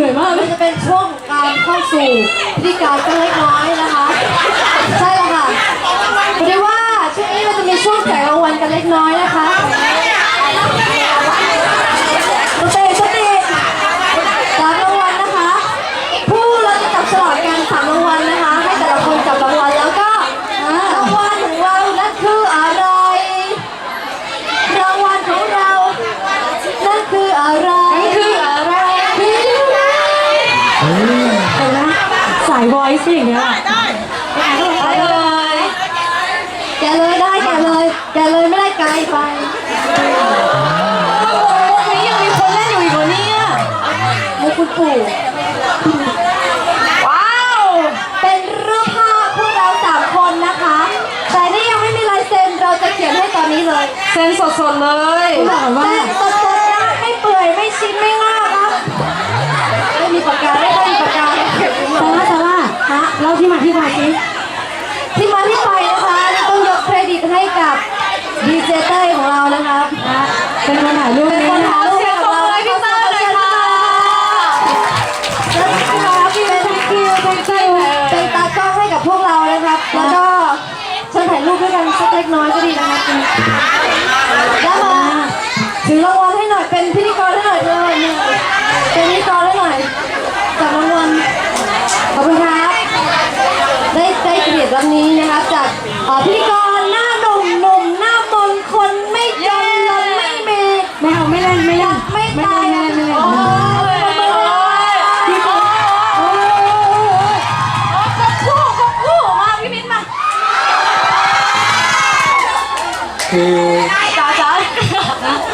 เป็นช่วงการเข้าสู่พิธีการกันเล็กน้อยนะคะ ใช่แล้วค่ะพอดีว่าช่วงนี้เราจะมีช่วงแจกรางวัลกันเล็กน้อยนะคะสเตจสเตจสามรางวัลนะคะ ผู้เราจะจับฉลากกันสามรางวัลนะคะ ให้แต่ละคนจับรางวัลแล้วก็รางวัลของเรานั่นคืออะไร รางวัลของเรา นั่นคืออะไรคืออะไรคืออะไร เห็นไหมสายวอยซ์อย่างเงี้ยไปเลยแกะเลยได้แกะเลยแกะเลยไม่ได้ไกลไปนี่ยังมีคนเล่นอยู่อีกเหรอเนี่ยมุกคุณปู่ว้าว เป็นรูปภาพพวกเราสามคนนะคะ แต่นี่ยังไม่มีลายเซ็นเราจะเขียนให้ตอนนี้เลยเซ็นสดๆเลยบอกว่าสดๆนะไม่เปื่อยไม่ชิ้นไม่งอกครับไม่มีปากกาไม่มีปากกาเก็บไว้หม ซา ด ร่าซาร่าฮะเล่าที่มาที่ไปสิ ที่มาที่ไปนะคะต้องยกเครดิตให้กับดีเจเต้ยของเรานะครับ นะเป็นคน ถ่ายรูปเป็นนี้นะ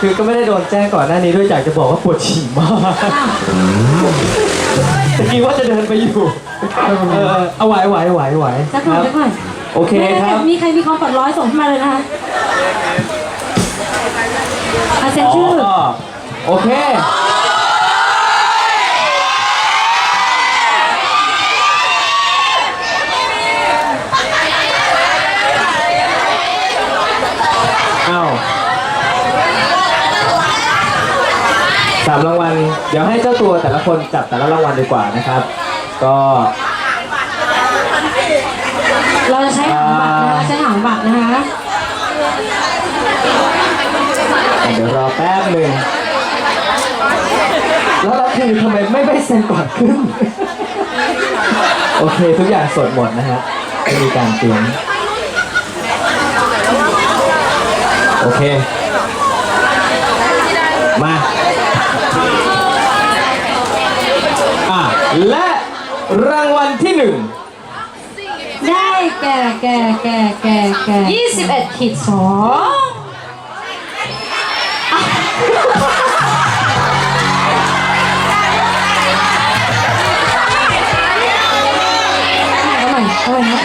คือก็ไม่ได้โดนแจ้งก่อนหน้านี้ด้วยอยากจะบอกว่าปวดฉี่มากตะกี้ว่าจะเดินไปอยู่เออเอาไหวไหวไหวไหวสักหน่อยสักหน่อยโอเคครับมีใครมีความฝันร้อยส่งเข้ามาเลยนะคะอาเซ็นชื่ออ๋อโอเคามรางวัลเดี๋ยวให้เจ้าตัวแต่ละคนจับแต่ละรางวัลดีกว่านะครับ ก็เราจะใช้หางบัตรนะคะใช้หางบัตรนะคะเดี๋ยวรอแป๊บหนึ่งแล้วเราคือทำไมไม่ไม่เซ็นก่อนขึ้น โอเค ทุกอย่างสดหมดนะฮะไม่มีการเตรียมโอเค มา อะและรางวัลที่หนึ่งได้แก่แก่แก่แก่แก่ยี่สิบเอ็ดขีดสองเอาใหม่เอาใหม่นะ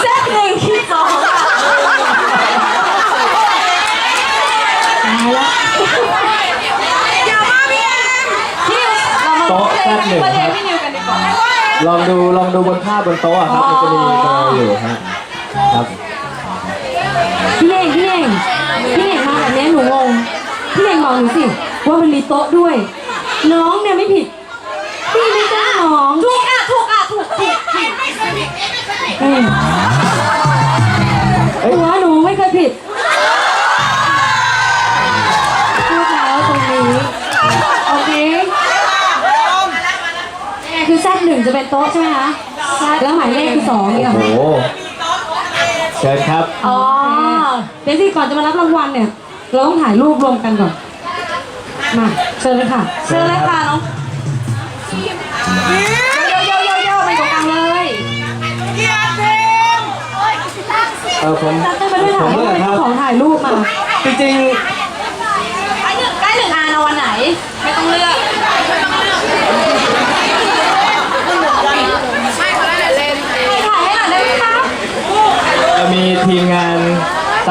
เซตหนึ่งขีดสองค่ะตายแล้วพี่เรามา โต๊ะแซดหนึ่ง ประ ค เด็น รับ พี่นิวกันดีกว่า ลองดูลองดูบนภาพบนโต๊ะอะครับมันจะมีเบอร์อยู่ฮะครับพี่เน่งพี่เน่งพี่เน่งมาแบบนี้หนูงงพี่เน่งบอกหนูสิว่ามันมีโต๊ะด้วย น้องเนี่ยไม่ผิดพี่ไม่จ้างน้องถูกอะถูกอะถูกถูกถูกเอ้ย คือแซดหนึ่งจะเป็นโต๊ะใช่ไหมคะ แล้วหมายเลขคือสองเนี่ยโอ้โหเชิญครับ อ๋อ เดี๋ยวสิก่อนจะมารับรางวัลเนี่ย เราต้องถ่ายรูปรวมกันก่อน มา เชิญเลยค่ะ เชิญเลยค่ะน้องโยโยโยโยไปตรงกลางเลยเออผม ตั้งไปด้วยผถ่ามยรูเมื่ปอเป็นครับเจ้าของถ่ายรูปมา จริงใกล้หนึ่งใกล้หนึ่งอันเอาวันไหน ไม่ต้องเลือกไม่เขาได้เล่น ถ่ายให้หน่อยได้ไหมคะ ๆเรามีทีมงาน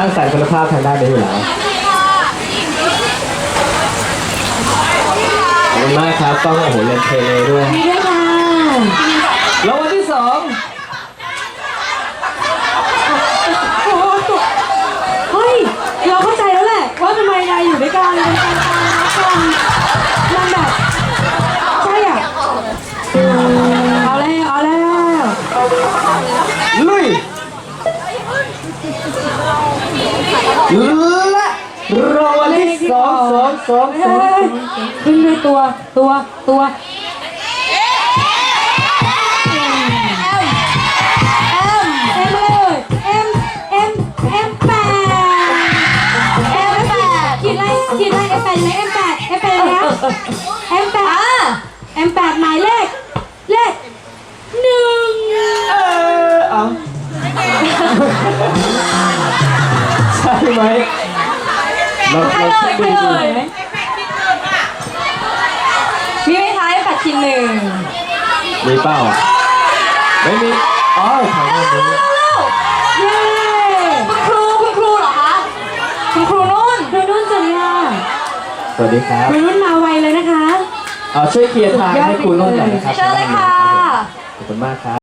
สร้างสรรค์คุณภาพทางด้านนี้อยู่แล้วขอบคุณมากครับต้องโอ้โหเลนเทเลด้วย มีด้วยค่ะ ขึ้นด้วยตัวตัวตัวเอ็มเลยเอ็มเอ็มเอ็มแปดเอ็มแปดขีดไล่ขีดไล่เอ็มแปดเลยเอ็มแปดเอ็มแปดแล้วเอ็มแปดเอ็มแปดหมายเลขเลขหนึ่งเออเอาใช่ไหมเราเราเลยใครเลยมี ไหมคะแปดชิ้นหนึ่งมีเป้าไม่มีอ๋อทางนี้เย้คุณครูคุณครูเหรอคะคุณครูนุ่นครูนุ่นสวัสดีค่ะสวัสดีครับครูนุ่นมาไวเลยนะคะ เอาช่วยเคลียร์ทางให้คุณนุ่นหน่อยนะครับเชิญเลยค่ะ ขอบคุณมากครับ